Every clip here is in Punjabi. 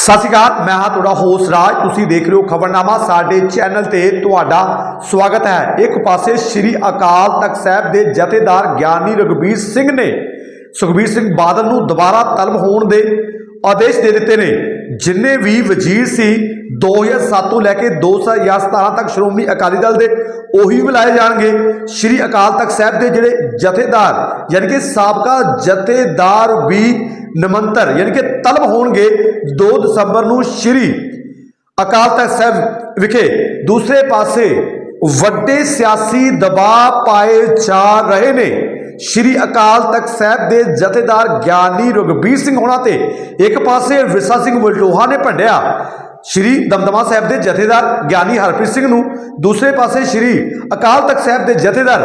ਸਤਿ ਸ਼੍ਰੀ ਅਕਾਲ, ਮੈਂ ਹਾਂ ਤੁਹਾਡਾ ਹੋਸਟ ਰਾਜ। ਤੁਸੀਂ ਦੇਖ ਰਹੇ ਹੋ ਖਬਰਨਾਮਾ। ਸਾਡੇ ਚੈਨਲ ਤੇ ਤੁਹਾਡਾ ਸਵਾਗਤ ਹੈ। ਇੱਕ ਪਾਸੇ ਸ੍ਰੀ ਅਕਾਲ ਤਖਤ ਸਾਹਿਬ ਦੇ ਜਥੇਦਾਰ ਗਿਆਨੀ ਰਘਬੀਰ ਸਿੰਘ ਨੇ ਸੁਖਬੀਰ ਸਿੰਘ ਬਾਦਲ ਨੂੰ ਦੁਬਾਰਾ ਤਲਬ ਹੋਣ ਦੇ ਆਦੇਸ਼ ਦੇ ਦਿੱਤੇ ਨੇ, ਜਿੰਨੇ ਵੀ ਵਜ਼ੀਰ ਸੀ 2007 ਤੋਂ ਲੈ ਕੇ 2017 ਤੱਕ ਸ਼੍ਰੋਮਣੀ ਅਕਾਲੀ ਦਲ ਦੇ ਉਹੀ ਬੁਲਾਏ ਜਾਣਗੇ। ਸ੍ਰੀ ਅਕਾਲ ਤਖਤ ਸਾਹਿਬ ਦੇ ਜਿਹੜੇ ਜਥੇਦਾਰ, ਯਾਨੀ ਕਿ ਸਾਬਕਾ ਜਥੇਦਾਰ ਵੀ ਨਿਮੰਤਰ, ਯਾਨੀ ਕਿ ਤਲਬ ਹੋਣਗੇ 2 ਦਸੰਬਰ ਨੂੰ ਸ੍ਰੀ ਅਕਾਲ ਤਖਤ ਸਾਹਿਬ ਵਿਖੇ। ਦੂਸਰੇ ਪਾਸੇ ਵੱਡੇ ਸਿਆਸੀ ਦਬਾਅ ਪਾਏ ਜਾ ਰਹੇ ਨੇ। ਸ਼੍ਰੀ ਅਕਾਲ ਤਖਤ ਸਾਹਿਬ ਦੇ ਜਥੇਦਾਰ ਗਿਆਨੀ ਰਘਬੀਰ ਸਿੰਘ ਹੋਣਾ ਤੇ ਇੱਕ ਪਾਸੇ ਵਿਰਸਾ ਸਿੰਘ ਵਲਟੋਹਾ ਨੇ ਭੰਡਿਆ। ਸ਼੍ਰੀ ਦਮਦਮਾ ਸਾਹਿਬ ਦੇ ਜਥੇਦਾਰ ਗਿਆਨੀ ਹਰਪ੍ਰੀਤ ਸਿੰਘ ਨੂੰ, ਦੂਸਰੇ ਪਾਸੇ ਸ਼੍ਰੀ ਅਕਾਲ ਤਖਤ ਸਾਹਿਬ ਦੇ ਜਥੇਦਾਰ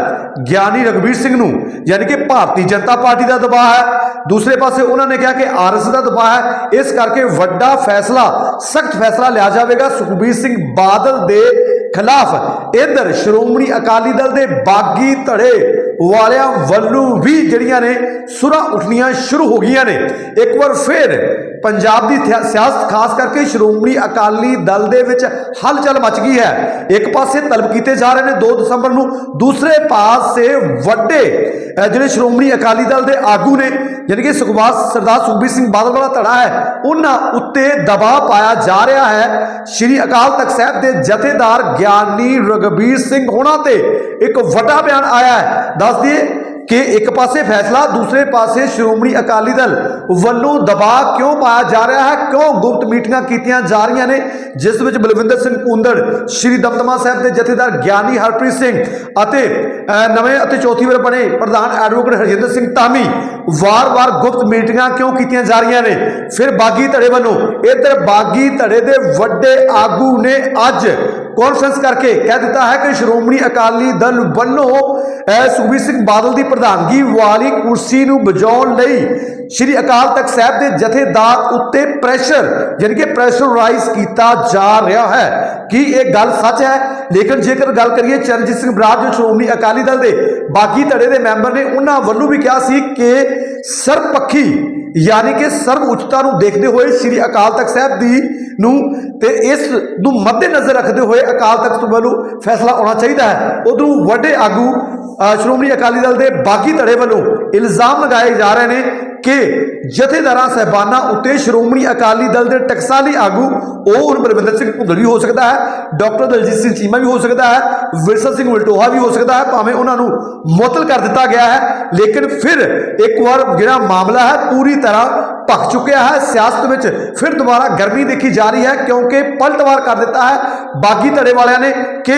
ਗਿਆਨੀ ਰਘਬੀਰ ਸਿੰਘ ਨੂੰ, ਯਾਨੀ ਕਿ ਭਾਰਤੀ ਜਨਤਾ ਪਾਰਟੀ ਦਾ ਦਬਾਅ ਹੈ। ਦੂਸਰੇ ਪਾਸੇ ਉਹਨਾਂ ਨੇ ਕਿਹਾ ਕਿ ਆਰਐਸ ਦਾ ਦਬਾਅ ਹੈ। ਇਸ ਕਰਕੇ ਵੱਡਾ ਫੈਸਲਾ, ਸਖਤ ਫੈਸਲਾ ਲਿਆ ਜਾਵੇਗਾ ਸੁਖਬੀਰ ਸਿੰਘ ਬਾਦਲ ਦੇ ਖਿਲਾਫ। ਇਧਰ ਸ਼੍ਰੋਮਣੀ ਅਕਾਲੀ ਦਲ ਦੇ ਬਾਗੀ ਧੜੇ ਵਾਲਿਆਂ ਵੱਲੋਂ ਵੀ ਜਿਹੜੀਆਂ ਨੇ ਸੁਰਾਂ ਉੱਠਣੀਆਂ ਸ਼ੁਰੂ ਹੋ ਗਈਆਂ ਨੇ। ਇੱਕ ਵਾਰ ਫਿਰ ਪੰਜਾਬ ਦੀ ਥਿਆ- ਸਿਆਸਤ ਖਾਸ ਕਰਕੇ ਸ਼੍ਰੋਮਣੀ ਅਕਾਲੀ ਦਲ ਦੇ ਵਿੱਚ ਹਲਚਲ ਮਚ ਗਈ ਹੈ। ਇੱਕ ਪਾਸੇ ਤਲਬ ਕੀਤੇ ਜਾ ਰਹੇ ਨੇ 2 ਦਸੰਬਰ ਨੂੰ, ਦੂਸਰੇ ਪਾਸੇ ਵੱਡੇ ਜਿਹੜੇ ਸ਼੍ਰੋਮਣੀ ਅਕਾਲੀ ਦਲ ਦੇ ਆਗੂ ਨੇ ਯਾਨੀ ਕਿ ਸੁਖਬਾਸ ਸਰਦਾਰ ਸੁਖਬੀਰ ਸਿੰਘ ਬਾਦਲ ਵਾਲਾ ਧੜਾ ਹੈ, ਉਹਨਾਂ ਉੱਤੇ ਦਬਾਅ ਪਾਇਆ ਜਾ ਰਿਹਾ ਹੈ। ਸ਼੍ਰੀ ਅਕਾਲ ਤਖਤ ਸਾਹਿਬ ਦੇ ਜਥੇਦਾਰ ਗਿਆਨੀ ਰਗਬੀਰ ਸਿੰਘ ਹੋਣਾ ਤੇ ਇੱਕ ਵੱਡਾ ਬਿਆਨ ਆਇਆ ਹੈ। ਦੱਸ ਦਈਏ ਕਿ ਇੱਕ ਪਾਸੇ ਫੈਸਲਾ, ਦੂਸਰੇ ਪਾਸੇ ਸ਼੍ਰੋਮਣੀ ਅਕਾਲੀ ਦਲ ਵੱਲੋਂ ਦਬਾਅ ਕਿਉਂ ਪਾਇਆ ਜਾ ਰਿਹਾ ਹੈ? ਕਿਉਂ ਗੁਪਤ ਮੀਟਿੰਗਾਂ ਕੀਤੀਆਂ ਜਾ ਰਹੀਆਂ ਨੇ? ਜਿਸ ਵਿੱਚ ਬਲਵਿੰਦਰ ਸਿੰਘ ਕੁੰਦੜ, ਸ਼੍ਰੀ ਦਮਦਮਾ ਸਾਹਿਬ ਦੇ ਜਥੇਦਾਰ ਗਿਆਨੀ ਹਰਪ੍ਰੀਤ ਸਿੰਘ ਅਤੇ ਨਵੇਂ ਅਤੇ ਚੌਥੀ ਵਾਰ ਬਣੇ ਪ੍ਰਧਾਨ ਐਡਵੋਕੇਟ ਹਰਜਿੰਦਰ ਸਿੰਘ ਧਾਮੀ ਵਾਰ-ਵਾਰ ਗੁਪਤ ਮੀਟਿੰਗਾਂ ਕਿਉਂ ਕੀਤੀਆਂ ਜਾ ਰਹੀਆਂ ਨੇ? ਫਿਰ ਬਾਗੀ ਧੜੇ ਵੱਲੋਂ ਇੱਧਰ ਬਾਗੀ ਧੜੇ ਦੇ ਵੱਡੇ ਆਗੂ ਨੇ ਅੱਜ ਕਾਨਫਰੰਸ ਕਰਕੇ ਕਹਿ ਦਿੱਤਾ ਹੈ ਕਿ ਸ਼੍ਰੋਮਣੀ ਅਕਾਲੀ ਦਲ ਵੱਲੋਂ ਸੁਖਬੀਰ ਸਿੰਘ ਬਾਦਲ ਦੀ ਪ੍ਰਧਾਨਗੀ ਵਾਲੀ ਕੁਰਸੀ ਨੂੰ ਬਚਾਉਣ ਲਈ ਸ਼੍ਰੀ ਅਕਾਲ ਤਖਤ ਸਾਹਿਬ ਦੇ ਜਥੇਦਾਰ ਉੱਤੇ ਪ੍ਰੈਸ਼ਰ ਯਾਨੀ ਕਿ ਪ੍ਰੈਸ਼ਰਾਈਜ਼ ਕੀਤਾ ਜਾ ਰਿਹਾ ਹੈ। ਕੀ ਇਹ ਗੱਲ ਸੱਚ ਹੈ? ਲੇਕਿਨ ਜੇਕਰ ਗੱਲ ਕਰੀਏ ਚਰਨਜੀਤ ਸਿੰਘ ਬਰਾੜ, ਜੋ ਸ਼੍ਰੋਮਣੀ ਅਕਾਲੀ ਦਲ ਦੇ ਬਾਕੀ ਧੜੇ ਦੇ ਮੈਂਬਰ ਨੇ, ਉਹਨਾਂ ਵੱਲੋਂ ਵੀ ਕਿਹਾ ਸੀ ਕਿ ਸਰਪੱਖੀ ਯਾਨੀ ਕਿ ਸਰਵ ਉੱਚਤਾ ਨੂੰ ਦੇਖਦੇ ਹੋਏ ਸ੍ਰੀ ਅਕਾਲ ਤਖਤ ਸਾਹਿਬ ਦੀ ਨੂੰ ਤੇ ਇਸ ਨੂੰ ਮੱਦੇਨਜ਼ਰ ਰੱਖਦੇ ਹੋਏ ਅਕਾਲ ਤਖਤ ਵੱਲੋਂ ਫੈਸਲਾ ਆਉਣਾ ਚਾਹੀਦਾ ਹੈ। ਉਦੋਂ ਵੱਡੇ ਆਗੂ ਸ਼੍ਰੋਮਣੀ ਅਕਾਲੀ ਦਲ ਦੇ ਬਾਗੀ ਧੜੇ ਵੱਲੋਂ ਇਲਜ਼ਾਮ ਲਗਾਏ ਜਾ ਰਹੇ ਨੇ ਕਿ ਜਥੇਦਾਰਾਂ, ਸਹਿਬਾਨਾਂ ਉੱਤੇ ਸ਼੍ਰੋਮਣੀ ਅਕਾਲੀ ਦਲ ਦੇ ਟਕਸਾਲੀ ਆਗੂ, ਉਹ ਹੁਣ ਬਲਵਿੰਦਰ ਸਿੰਘ ਭੁੱਲਰ ਵੀ ਹੋ ਸਕਦਾ ਹੈ, ਡਾਕਟਰ ਦਲਜੀਤ ਸਿੰਘ ਚੀਮਾ ਵੀ ਹੋ ਸਕਦਾ ਹੈ, ਵਿਰਸਾ ਸਿੰਘ ਉਲਟੋਹਾ ਵੀ ਹੋ ਸਕਦਾ ਹੈ, ਭਾਵੇਂ ਉਹਨਾਂ ਨੂੰ ਮੁਅੱਤਲ ਕਰ ਦਿੱਤਾ ਗਿਆ ਹੈ, ਲੇਕਿਨ ਫਿਰ ਇੱਕ ਵਾਰ ਜਿਹੜਾ ਮਾਮਲਾ ਹੈ ਪੂਰੀ ਤਰ੍ਹਾਂ ਭਖ ਚੁੱਕਿਆ ਹੈ, ਸਿਆਸਤ ਵਿੱਚ ਫਿਰ ਦੁਬਾਰਾ ਗਰਮੀ ਦੇਖੀ ਜਾ ਰਹੀ ਹੈ, ਕਿਉਂਕਿ ਪਲਟਵਾਰ ਕਰ ਦਿੱਤਾ ਹੈ। ਬਾਗੀ ਧੜੇ ਵਾਲਿਆਂ ਨੇ ਕਿ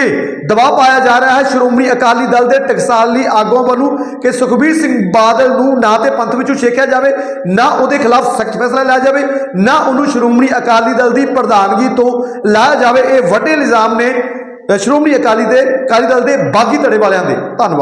ਦਬਾਅ ਪਾਇਆ ਜਾ ਰਿਹਾ ਹੈ। ਸ਼੍ਰੋਮਣੀ ਅਕਾਲੀ ਦਲ ਦੇ ਟਕਸਾਲੀ ਆਗੂਆਂ ਵੱਲੋਂ ਕਿ ਸੁਖਬੀਰ ਸਿੰਘ ਬਾਦਲ ਨੂੰ ਨਾ ਤੇ ਪੰਥ ਵਿੱਚੋਂ ਛੇਕਿਆ ਜਾਵੇ, ਨਾ ਉਹਦੇ ਖਿਲਾਫ ਸਖਤ ਫੈਸਲਾ ਲਿਆ ਜਾਵੇ, ਨਾ ਉਹਨੂੰ ਸ਼੍ਰੋਮਣੀ ਅਕਾਲੀ ਦਲ ਦੀ ਪ੍ਰਧਾਨਗੀ ਤੋਂ ਲਾਇਆ ਜਾਵੇ। ਇਹ ਵੱਡੇ ਇਲਜ਼ਾਮ ਨੇ ਸ਼੍ਰੋਮਣੀ ਅਕਾਲੀ ਦੇ ਅਕਾਲੀ ਦਲ ਦੇ ਬਾਗੀ ਧੜੇ ਵਾਲਿਆਂ ਦੇ। ਧੰਨਵਾਦ।